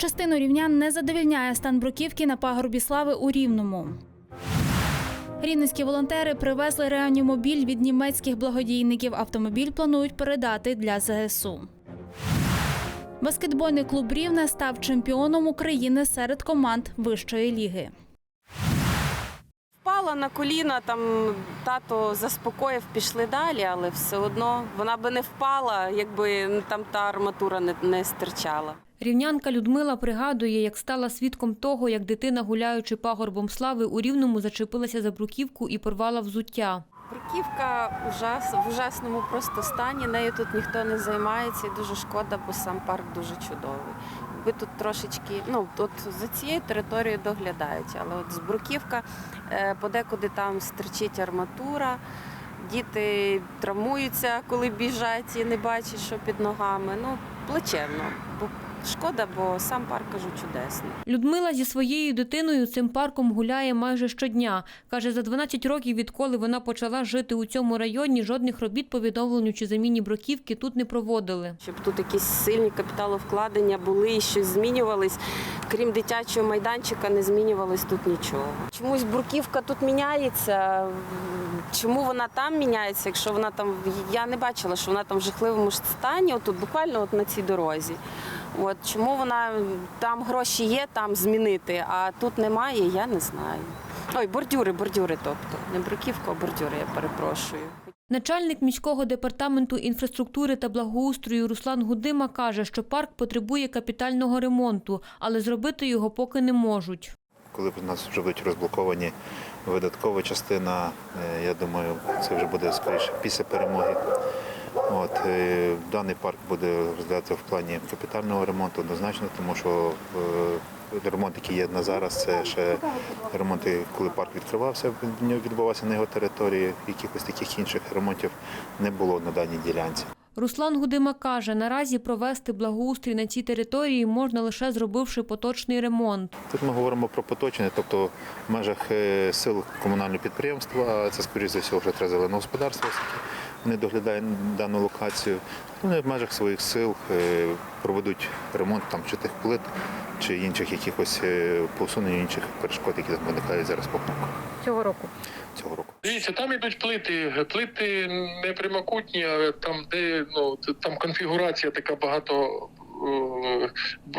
Частину рівнян не задовільняє стан бруківки на пагорбі слави у Рівному. Рівненські волонтери привезли реанімобіль від німецьких благодійників. Автомобіль планують передати для ЗСУ. Баскетбольний клуб Рівне став чемпіоном України серед команд вищої ліги. Впала на коліна, там тато заспокоїв, пішли далі, але все одно вона би не впала, якби там та арматура не, не стирчала. Рівнянка Людмила пригадує, як стала свідком того, як дитина, гуляючи пагорбом слави, у Рівному зачепилася за бруківку і порвала взуття. Бруківка ужас, в ужасному просто стані. Нею тут ніхто не займається і дуже шкода, бо сам парк дуже чудовий. Ви тут трошечки, ну от за цією територією доглядають, але от з бруківка е, подекуди там стерчить арматура. Діти травмуються, коли біжать і не бачать, що під ногами. Ну, плачевно. Шкода, бо сам парк кажу чудесний. Людмила зі своєю дитиною цим парком гуляє майже щодня. Каже, за 12 років, відколи вона почала жити у цьому районі, жодних робіт по відновленню чи заміні бруківки тут не проводили. щоб тут якісь сильні капіталовкладення були і щось змінювались. Крім дитячого майданчика, не змінювалось тут нічого. Чомусь бурківка тут міняється. Чому вона там міняється? Якщо вона там я не бачила, що вона там в жахливому стані, отут буквально от на цій дорозі. От чому вона там гроші є, там змінити, а тут немає, я не знаю. Ой, бордюри, бордюри, тобто не бруківка, а бордюри, я перепрошую. Начальник міського департаменту інфраструктури та благоустрою Руслан Гудима каже, що парк потребує капітального ремонту, але зробити його поки не можуть. Коли в нас вже будуть розблоковані видаткова частина, е, я думаю, це вже буде скоріше після перемоги. От, е, даний парк буде розглядатися в плані капітального ремонту однозначно, тому що е, ремонт, який є на зараз, це ще ремонти, коли парк відкривався, відбувався на його території. Якихось таких інших ремонтів не було на даній ділянці. Руслан Гудима каже, наразі провести благоустрій на цій території можна лише зробивши поточний ремонт. Тут ми говоримо про поточення, тобто в межах е, сил комунального підприємства, це, скоріш за все, вже треба зелене господарство, вони доглядають дану локацію. Вони в межах своїх сил е, проведуть ремонт там чи тих плит, чи інших якихось посунень інших перешкод, які там виникають зараз по парку Цього року. цього року. Дивіться, там ідуть плити. Плити не прямокутні, а там, де ну там конфігурація така багато. Е,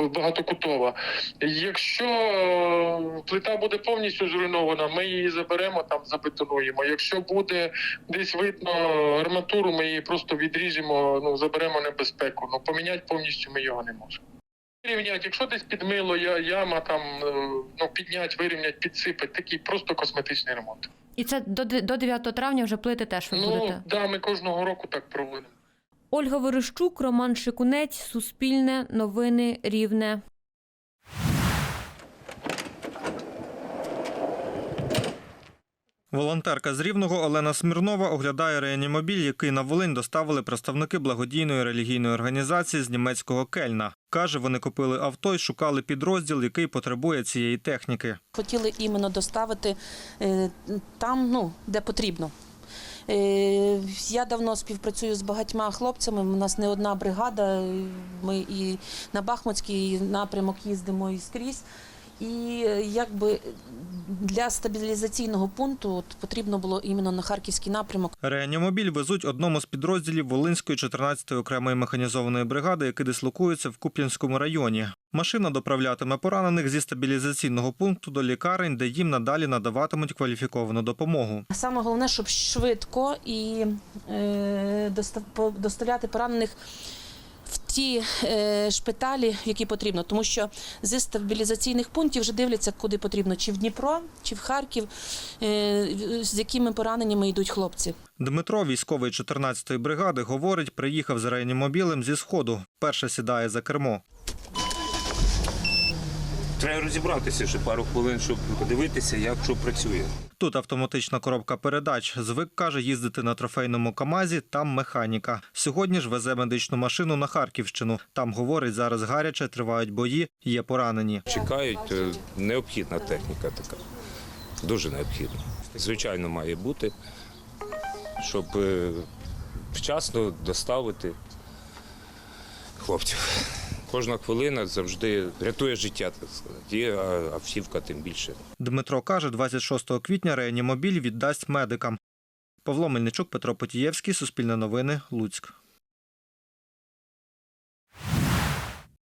Багатокутова. Якщо е, плита буде повністю зруйнована, ми її заберемо там, забетонуємо. Якщо буде десь видно арматуру, ми її просто відріжемо, ну заберемо небезпеку. Ну поміняти повністю ми його не можемо. Рівнять, якщо десь підмило, яма там е, ну підняти, вирівняти, підсипати, такий просто косметичний ремонт. І це до до 9 травня вже плити теж ви Ну будете. да, ми кожного року так проводимо. Ольга Верещук, Роман Шикунець, Суспільне, Новини, Рівне. Волонтерка з Рівного Олена Смірнова оглядає реанімобіль, який на Волинь доставили представники благодійної релігійної організації з німецького Кельна. Каже, вони купили авто і шукали підрозділ, який потребує цієї техніки. Хотіли іменно доставити е, там, ну, де потрібно. Е, Я давно співпрацюю з багатьма хлопцями. У нас не одна бригада. Ми і на Бахмутський напрямок їздимо і скрізь. І е, якби для стабілізаційного пункту от, потрібно було іменно на харківський напрямок. Реанімобіль везуть одному з підрозділів Волинської 14-ї окремої механізованої бригади, який дислокується в Куп'янському районі. Машина доправлятиме поранених зі стабілізаційного пункту до лікарень, де їм надалі надаватимуть кваліфіковану допомогу. Саме головне, щоб швидко і е, доставляти поранених ті е, шпиталі, які потрібно, тому що зі стабілізаційних пунктів вже дивляться, куди потрібно, чи в Дніпро, чи в Харків, е, з якими пораненнями йдуть хлопці. Дмитро, військовий 14-ї бригади, говорить, приїхав з реанімобілем зі сходу. Перше сідає за кермо. Треба розібратися ще пару хвилин, щоб подивитися, як що працює. Тут автоматична коробка передач. Звик каже їздити на трофейному КАМАЗі, там механіка. Сьогодні ж везе медичну машину на Харківщину. Там говорить, зараз гаряче, тривають бої, є поранені. Чекають, е, необхідна техніка така. Дуже необхідна. Звичайно, має бути, щоб е, вчасно доставити хлопців. Кожна хвилина завжди рятує життя, так сказати. І автівка тим більше. Дмитро каже, 26 квітня реанімобіль віддасть медикам. Павло Мельничук, Петро Потієвський, Суспільне новини, Луцьк.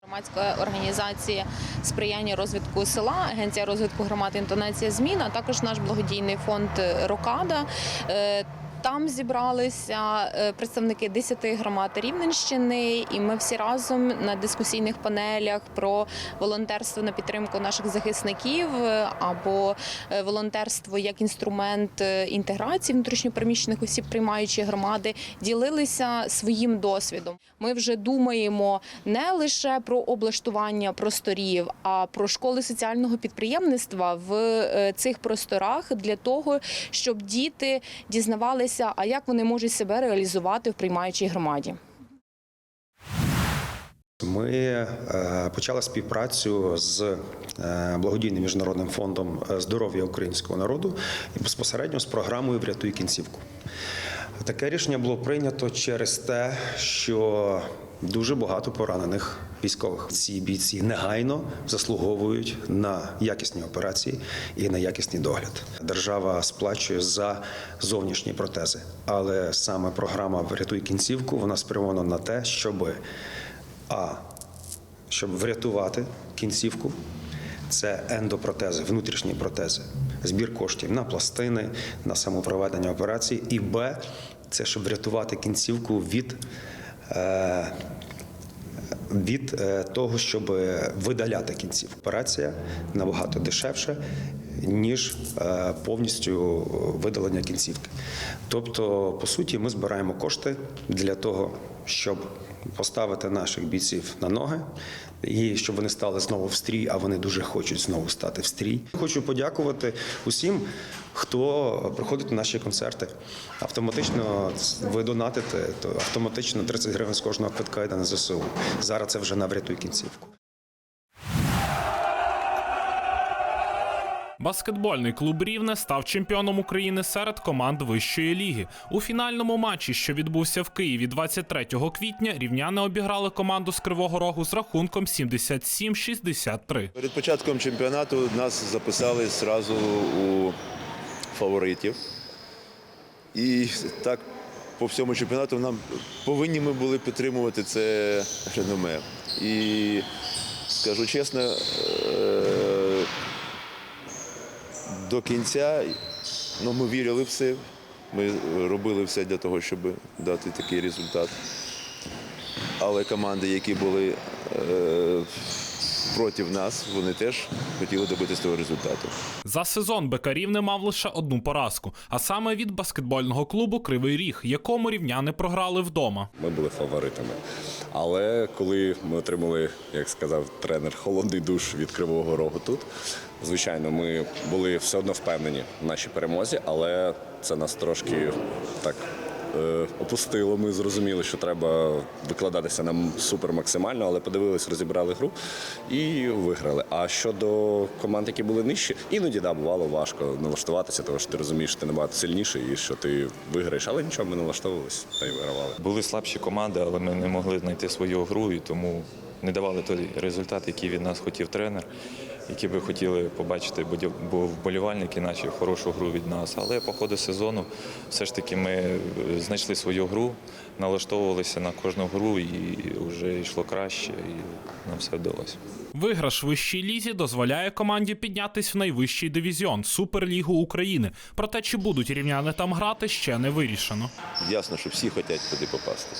Громадська організація сприяння розвитку села, агенція розвитку громад інтонація змін, а також наш благодійний фонд Рокада. Там зібралися е, представники 10 громад Рівненщини, і ми всі разом на дискусійних панелях про волонтерство на підтримку наших захисників е, або е, волонтерство як інструмент інтеграції внутрішньопереміщених осіб, приймаючої громади, ділилися своїм досвідом. Ми вже думаємо не лише про облаштування просторів, а про школи соціального підприємництва в цих просторах для того, щоб діти дізнавалися, а як вони можуть себе реалізувати в приймаючій громаді. Ми е, почали співпрацю з е, благодійним міжнародним фондом е, здоров'я українського народу і безпосередньо з програмою Врятуй кінцівку. Таке рішення було прийнято через те, що дуже багато поранених військових. Ці бійці негайно заслуговують на якісні операції і на якісний догляд. Держава сплачує за зовнішні протези, але саме програма Врятуй кінцівку вона спрямована на те, щоби а щоб врятувати кінцівку, це ендопротези, внутрішні протези, збір коштів на пластини, на самопроведення операцій. І Б, це щоб врятувати кінцівку від, е, від е, того, щоб видаляти кінцівку. Операція набагато дешевша, ніж е, повністю видалення кінцівки. Тобто, по суті, ми збираємо кошти для того, щоб поставити наших бійців на ноги і щоб вони стали знову в стрій, а вони дуже хочуть знову стати в стрій. Хочу подякувати усім, хто приходить на наші концерти. Автоматично ви донатите, то автоматично 30 гривень з кожного квитка йде на ЗСУ. Зараз це вже на врятуй кінцівку. Баскетбольний клуб Рівне став чемпіоном України серед команд вищої ліги. У фінальному матчі, що відбувся в Києві 23 квітня, рівняни обіграли команду з Кривого Рогу з рахунком 77-63. Перед початком чемпіонату нас записали зразу у фаворитів. І так по всьому чемпіонату нам повинні ми були підтримувати це реноме. І скажу чесно, е, до кінця ну, ми вірили в це. Ми робили все для того, щоб дати такий результат. Але команди, які були е, проти нас, вони теж хотіли добитися того результату. За сезон БК Рівне мав лише одну поразку, а саме від баскетбольного клубу Кривий Ріг, якому рівняни програли вдома. Ми були фаворитами. Але коли ми отримали, як сказав тренер, холодний душ від Кривого Рогу тут, звичайно, ми були все одно впевнені в нашій перемозі, але це нас трошки так. Е, Опустило, ми зрозуміли, що треба викладатися нам супер максимально, але подивились, розібрали гру і виграли. А щодо команд, які були нижчі, іноді да, бувало важко налаштуватися, тому що ти розумієш, що ти набагато сильніший і що ти виграєш, але нічого, ми налаштовувалися та й вигравали. Були слабші команди, але ми не могли знайти свою гру і тому не давали той результат, який від нас хотів тренер, який би хотіли побачити вболівальники наші хорошу гру від нас. Але по ходу сезону все ж таки ми е, знайшли свою гру, налаштовувалися на кожну гру і вже йшло краще, і нам все вдалося. Виграш вищій лізі дозволяє команді піднятись в найвищий дивізіон Суперлігу України. Проте чи будуть рівняни там грати, ще не вирішено. Ясно, що всі хочуть туди попасти.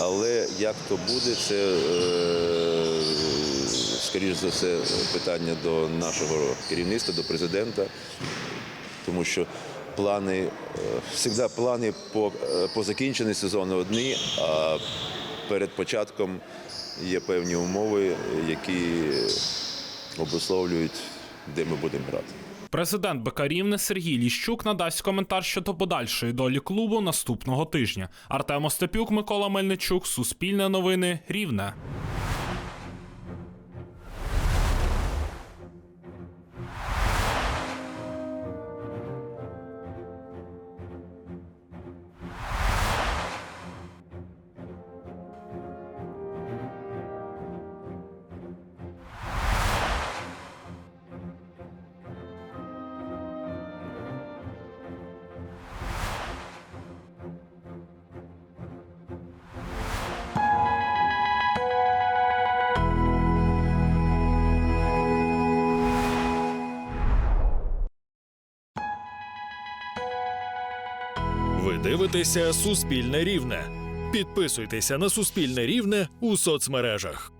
Але як то буде, це, е, скоріш за все, питання до нашого керівництва, до президента, тому що плани, завжди плани по, е, по закінченні сезону одні, а перед початком є певні умови, які обусловлюють, де ми будемо грати. Президент БК Рівне Сергій Ліщук надасть коментар щодо подальшої долі клубу наступного тижня. Артем Остапюк, Микола Мельничук, Суспільне новини, Рівне. Дивитеся Суспільне Рівне. Підписуйтеся на Суспільне Рівне у соцмережах.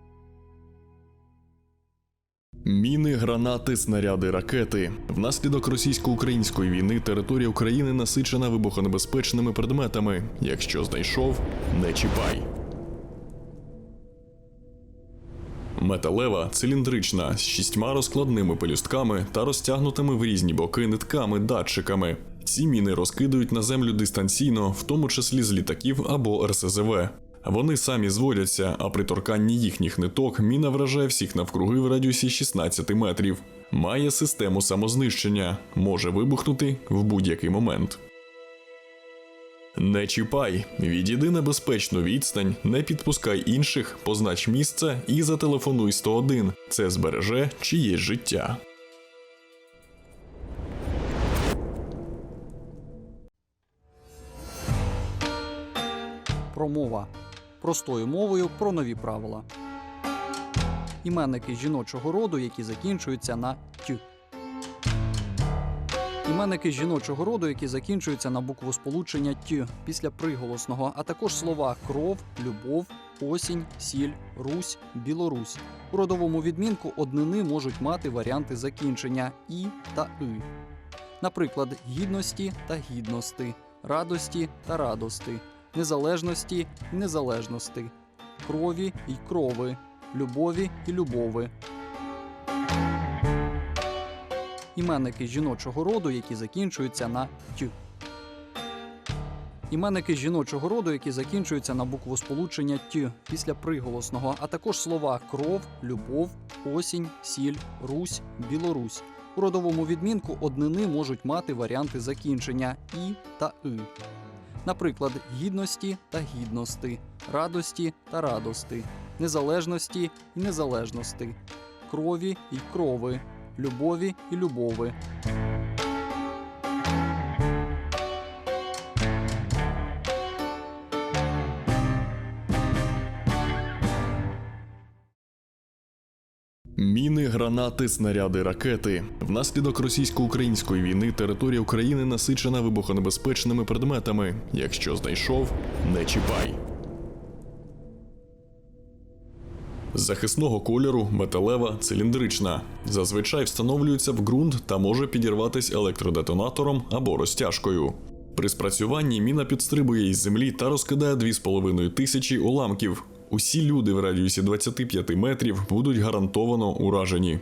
Міни, гранати, снаряди, ракети. Внаслідок російсько-української війни територія України насичена вибухонебезпечними предметами. Якщо знайшов, не чіпай. Металева циліндрична з шістьма розкладними пелюстками та розтягнутими в різні боки нитками датчиками. Ці міни розкидують на землю дистанційно, в тому числі з літаків або РСЗВ. Вони самі зводяться, а при торканні їхніх ниток міна вражає всіх навкруги в радіусі 16 метрів. Має систему самознищення, може вибухнути в будь-який момент. Не чіпай, відійди на безпечну відстань, не підпускай інших, познач місце і зателефонуй 101. Це збереже чиєсь життя. Промова простою мовою про нові правила. Іменники жіночого роду, які закінчуються на тю. Іменники жіночого роду, які закінчуються на букву сполучення тю після приголосного, а також слова кров, любов, осінь, сіль, русь, білорусь. У родовому відмінку однини можуть мати варіанти закінчення і та и. Наприклад, гідності та гідності, радості та радости, незалежності і незалежності, крові і крови, любові і любови. Іменники жіночого роду, які закінчуються на тю. Іменники жіночого роду, які закінчуються на букву сполучення тю після приголосного, а також слова кров, любов, осінь, сіль, русь, білорусь. У родовому відмінку однини можуть мати варіанти закінчення і та и. Наприклад, гідності та гідності, радості та радости, незалежності і незалежності, крові і крови, любові і любови. Гранати, снаряди, ракети. Внаслідок російсько-української війни територія України насичена вибухонебезпечними предметами. Якщо знайшов, не чіпай. Захисного кольору металева циліндрична. Зазвичай встановлюється в ґрунт та може підірватись електродетонатором або розтяжкою. При спрацюванні міна підстрибує із землі та розкидає 2,5 тисячі уламків. Усі люди в радіусі 25 метрів будуть гарантовано уражені.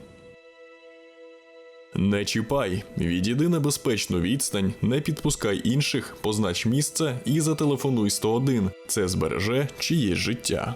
Не чіпай, відійди на безпечну відстань, не підпускай інших, познач місце і зателефонуй 101. Це збереже чиєсь життя.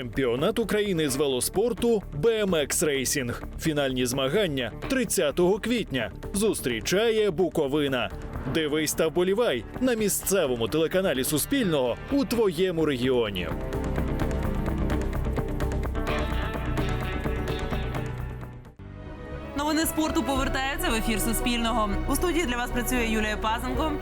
Чемпіонат України з велоспорту BMX Racing. Фінальні змагання 30 квітня. Зустрічає Буковина. Дивись та вболівай на місцевому телеканалі Суспільного у твоєму регіоні. Новини спорту повертаються в ефір Суспільного. У студії для вас працює Юлія Пазенко.